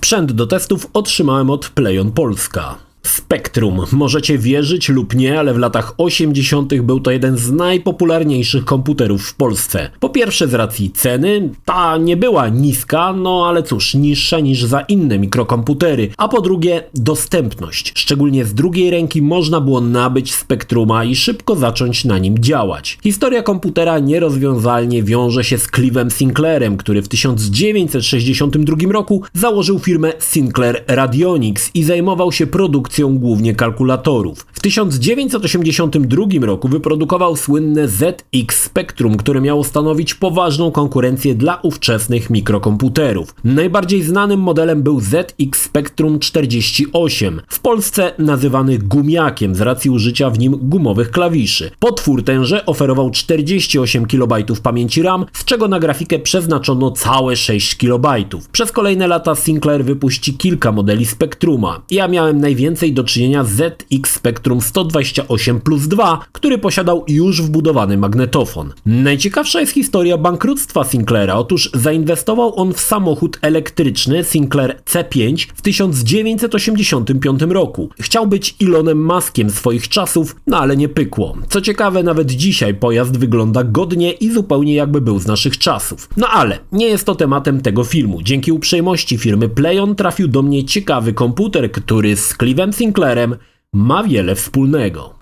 Sprzęt do testów otrzymałem od Playon Polska. Spectrum. Możecie wierzyć lub nie, ale w latach 80. był to jeden z najpopularniejszych komputerów w Polsce. Po pierwsze z racji ceny, ta nie była niska, no ale cóż, niższa niż za inne mikrokomputery. A po drugie dostępność. Szczególnie z drugiej ręki można było nabyć Spectruma i szybko zacząć na nim działać. Historia komputera nierozwiązalnie wiąże się z Clive'em Sinclairem, który w 1962 roku założył firmę Sinclair Radionics i zajmował się produkcją głównie kalkulatorów. W 1982 roku wyprodukował słynne ZX Spectrum, które miało stanowić poważną konkurencję dla ówczesnych mikrokomputerów. Najbardziej znanym modelem był ZX Spectrum 48, w Polsce nazywany gumiakiem z racji użycia w nim gumowych klawiszy. Potwór tenże oferował 48 KB pamięci RAM, z czego na grafikę przeznaczono całe 6 KB. Przez kolejne lata Sinclair wypuści kilka modeli Spectruma. Ja miałem najwięcej do czynienia z ZX Spectrum 128 plus 2, który posiadał już wbudowany magnetofon. Najciekawsza jest historia bankructwa Sinclaira. Otóż zainwestował on w samochód elektryczny Sinclair C5 w 1985 roku. Chciał być Elonem Muskiem swoich czasów, no ale nie pykło. Co ciekawe, nawet dzisiaj pojazd wygląda godnie i zupełnie jakby był z naszych czasów. No ale nie jest to tematem tego filmu. Dzięki uprzejmości firmy Playon trafił do mnie ciekawy komputer, który z Clive'em Sinclairem ma wiele wspólnego.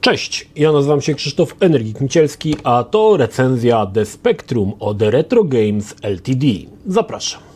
Cześć, ja nazywam się Krzysztof Energik Micielski, a to recenzja The Spectrum od Retro Games Ltd. Zapraszam.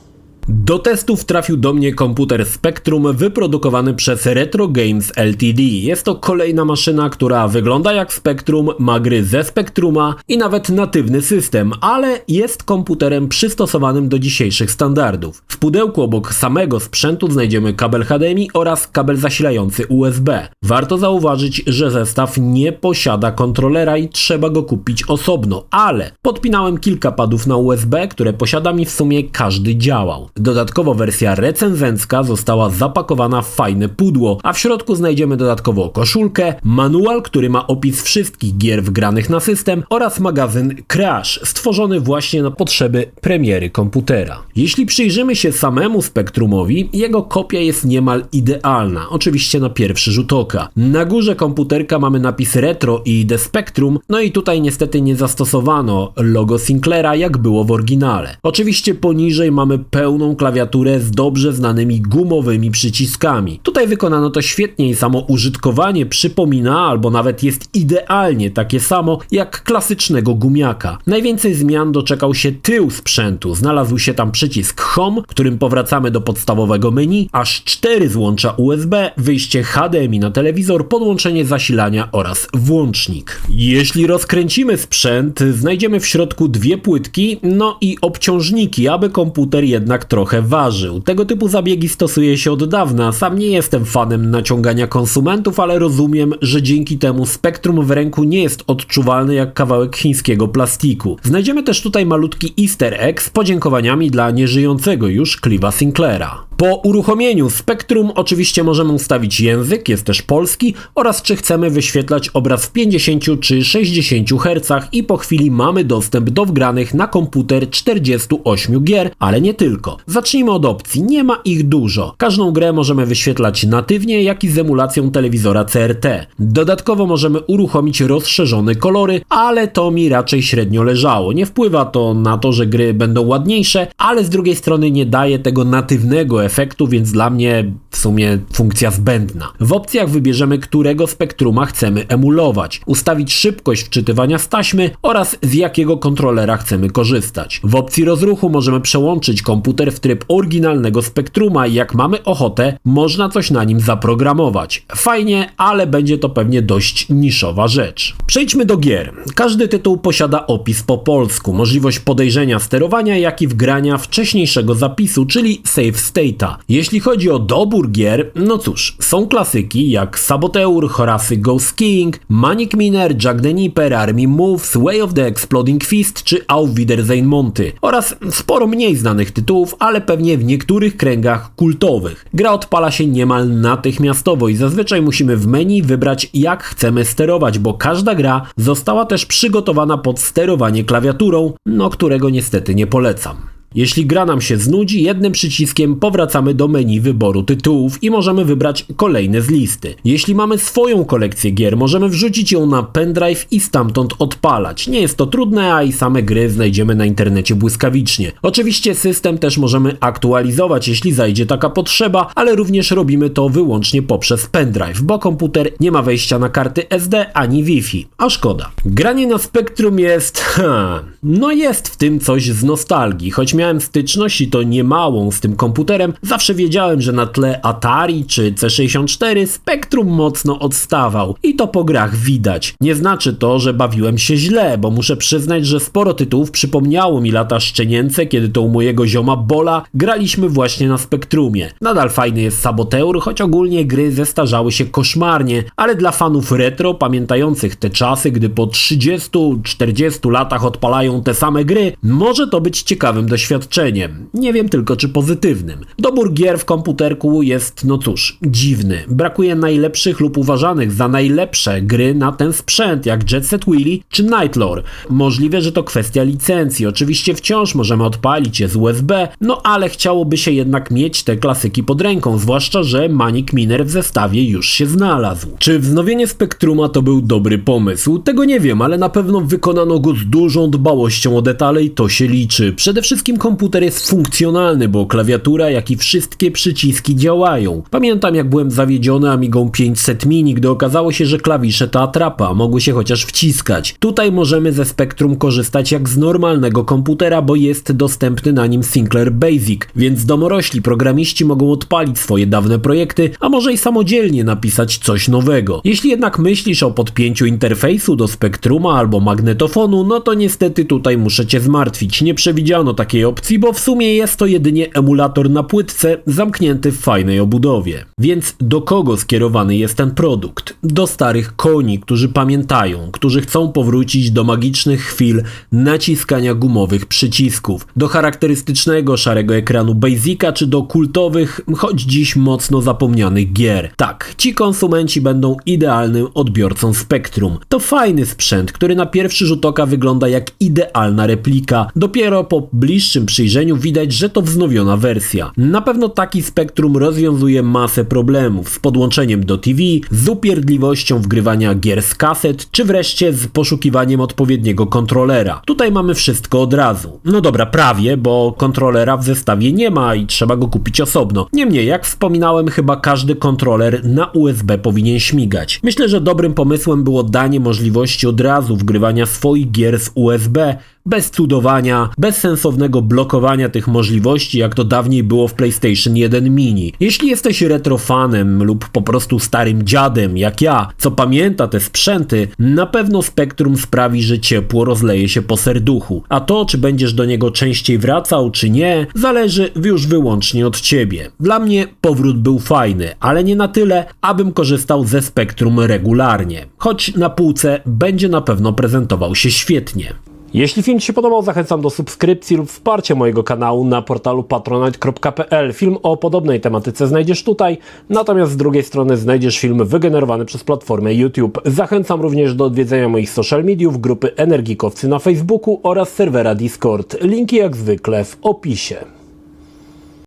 Do testów trafił do mnie komputer Spectrum wyprodukowany przez Retro Games Ltd. Jest to kolejna maszyna, która wygląda jak Spectrum, ma gry ze Spectruma i nawet natywny system, ale jest komputerem przystosowanym do dzisiejszych standardów. W pudełku obok samego sprzętu znajdziemy kabel HDMI oraz kabel zasilający USB. Warto zauważyć, że zestaw nie posiada kontrolera i trzeba go kupić osobno, ale podpinałem kilka padów na USB, które posiada mi w sumie każdy działał. Dodatkowo wersja recenzencka została zapakowana w fajne pudło, a w środku znajdziemy dodatkowo koszulkę, manual, który ma opis wszystkich gier wgranych na system oraz magazyn Crash, stworzony właśnie na potrzeby premiery komputera. Jeśli przyjrzymy się samemu Spektrumowi, jego kopia jest niemal idealna, oczywiście na pierwszy rzut oka. Na górze komputerka mamy napis Retro i The Spectrum, no i tutaj niestety nie zastosowano logo Sinclaira jak było w oryginale. Oczywiście poniżej mamy pełną klawiaturę z dobrze znanymi gumowymi przyciskami. Tutaj wykonano to świetnie i samo użytkowanie przypomina albo nawet jest idealnie takie samo jak klasycznego gumiaka. Najwięcej zmian doczekał się tył sprzętu. Znalazł się tam przycisk Home, którym powracamy do podstawowego menu, aż cztery złącza USB, wyjście HDMI na telewizor, podłączenie zasilania oraz włącznik. Jeśli rozkręcimy sprzęt, znajdziemy w środku dwie płytki, no i obciążniki, aby komputer jednak trochę ważył. Tego typu zabiegi stosuje się od dawna. Sam nie jestem fanem naciągania konsumentów, ale rozumiem, że dzięki temu spektrum w ręku nie jest odczuwalny jak kawałek chińskiego plastiku. Znajdziemy też tutaj malutki easter egg z podziękowaniami dla nieżyjącego już Clive'a Sinclaira. Po uruchomieniu spektrum oczywiście możemy ustawić język, jest też polski oraz czy chcemy wyświetlać obraz w 50 czy 60 Hz i po chwili mamy dostęp do wgranych na komputer 48 gier, ale nie tylko. Zacznijmy od opcji, nie ma ich dużo. Każdą grę możemy wyświetlać natywnie, jak i z emulacją telewizora CRT. Dodatkowo możemy uruchomić rozszerzone kolory, ale to mi raczej średnio leżało. Nie wpływa to na to, że gry będą ładniejsze, ale z drugiej strony nie daje tego natywnego efektu, więc dla mnie w sumie funkcja zbędna. W opcjach wybierzemy, którego spektruma chcemy emulować, ustawić szybkość wczytywania z taśmy oraz z jakiego kontrolera chcemy korzystać. W opcji rozruchu możemy przełączyć komputer w tryb oryginalnego spektruma i jak mamy ochotę, można coś na nim zaprogramować. Fajnie, ale będzie to pewnie dość niszowa rzecz. Przejdźmy do gier. Każdy tytuł posiada opis po polsku, możliwość podejrzenia sterowania, jak i wgrania wcześniejszego zapisu, czyli save state'a. Jeśli chodzi o dobór gier, no cóż, są klasyki jak Saboteur, Horacy Go Skiing, Manic Miner, Jack the Nipper, Army Moves, Way of the Exploding Fist czy Auf Wiedersehen Monty oraz sporo mniej znanych tytułów, ale pewnie w niektórych kręgach kultowych. Gra odpala się niemal natychmiastowo i zazwyczaj musimy w menu wybrać jak chcemy sterować, bo każda gra została też przygotowana pod sterowanie klawiaturą, no którego niestety nie polecam. Jeśli gra nam się znudzi, jednym przyciskiem powracamy do menu wyboru tytułów i możemy wybrać kolejne z listy. Jeśli mamy swoją kolekcję gier, możemy wrzucić ją na pendrive i stamtąd odpalać. Nie jest to trudne, a i same gry znajdziemy na internecie błyskawicznie. Oczywiście system też możemy aktualizować, jeśli zajdzie taka potrzeba, ale również robimy to wyłącznie poprzez pendrive, bo komputer nie ma wejścia na karty SD ani Wi-Fi, a szkoda. Granie na Spectrum jest... Ha, no jest w tym coś z nostalgii, choć miałem styczność i to niemałą z tym komputerem, zawsze wiedziałem, że na tle Atari czy C64 Spectrum mocno odstawał i to po grach widać. Nie znaczy to, że bawiłem się źle, bo muszę przyznać, że sporo tytułów przypomniało mi lata szczenięce, kiedy to u mojego zioma Bola graliśmy właśnie na Spektrumie. Nadal fajny jest Saboteur, choć ogólnie gry zestarzały się koszmarnie, ale dla fanów retro, pamiętających te czasy, gdy po 30-40 latach odpalają te same gry, może to być ciekawym doświadczeniem. Nie wiem tylko czy pozytywnym. Dobór gier w komputerku jest, no cóż, dziwny. Brakuje najlepszych lub uważanych za najlepsze gry na ten sprzęt, jak Jet Set Willy czy Nightlore. Możliwe, że to kwestia licencji. Oczywiście wciąż możemy odpalić je z USB, no ale chciałoby się jednak mieć te klasyki pod ręką, zwłaszcza, że Manic Miner w zestawie już się znalazł. Czy wznowienie Spektruma to był dobry pomysł? Tego nie wiem, ale na pewno wykonano go z dużą dbałością o detale i to się liczy. Przede wszystkim komputer jest funkcjonalny, bo klawiatura, jak i wszystkie przyciski działają. Pamiętam jak byłem zawiedziony Amigą 500 Mini, gdy okazało się, że klawisze to atrapa, mogły się chociaż wciskać. Tutaj możemy ze Spectrum korzystać jak z normalnego komputera, bo jest dostępny na nim Sinclair Basic, więc domorośli programiści mogą odpalić swoje dawne projekty, a może i samodzielnie napisać coś nowego. Jeśli jednak myślisz o podpięciu interfejsu do Spectruma albo magnetofonu, no to niestety tutaj muszę cię zmartwić. Nie przewidziano takiej opcji, bo w sumie jest to jedynie emulator na płytce zamknięty w fajnej obudowie. Więc do kogo skierowany jest ten produkt? Do starych koni, którzy pamiętają, którzy chcą powrócić do magicznych chwil naciskania gumowych przycisków, do charakterystycznego szarego ekranu Basica czy do kultowych, choć dziś mocno zapomnianych gier. Tak, ci konsumenci będą idealnym odbiorcą Spectrum. To fajny sprzęt, który na pierwszy rzut oka wygląda jak idealna replika. Dopiero po bliższym przyjrzeniu widać, że to wznowiona wersja. Na pewno taki Spectrum rozwiązuje masę problemów z podłączeniem do TV, z upierdliwością wgrywania gier z kaset, czy wreszcie z poszukiwaniem odpowiedniego kontrolera. Tutaj mamy wszystko od razu. No dobra, prawie, bo kontrolera w zestawie nie ma i trzeba go kupić osobno. Niemniej, jak wspominałem, chyba każdy kontroler na USB powinien śmigać. Myślę, że dobrym pomysłem było danie możliwości od razu wgrywania swoich gier z USB, bez cudowania, bez sensownego blokowania tych możliwości, jak to dawniej było w PlayStation 1 Mini. Jeśli jesteś retrofanem lub po prostu starym dziadem, jak ja, co pamięta te sprzęty, na pewno Spectrum sprawi, że ciepło rozleje się po serduchu. A to, czy będziesz do niego częściej wracał, czy nie, zależy już wyłącznie od ciebie. Dla mnie powrót był fajny, ale nie na tyle, abym korzystał ze Spectrum regularnie. Choć na półce będzie na pewno prezentował się świetnie. Jeśli film Ci się podobał, zachęcam do subskrypcji lub wsparcia mojego kanału na portalu patronite.pl. Film o podobnej tematyce znajdziesz tutaj, natomiast z drugiej strony znajdziesz film wygenerowany przez platformę YouTube. Zachęcam również do odwiedzenia moich social mediów, grupy Energikowcy na Facebooku oraz serwera Discord. Linki jak zwykle w opisie.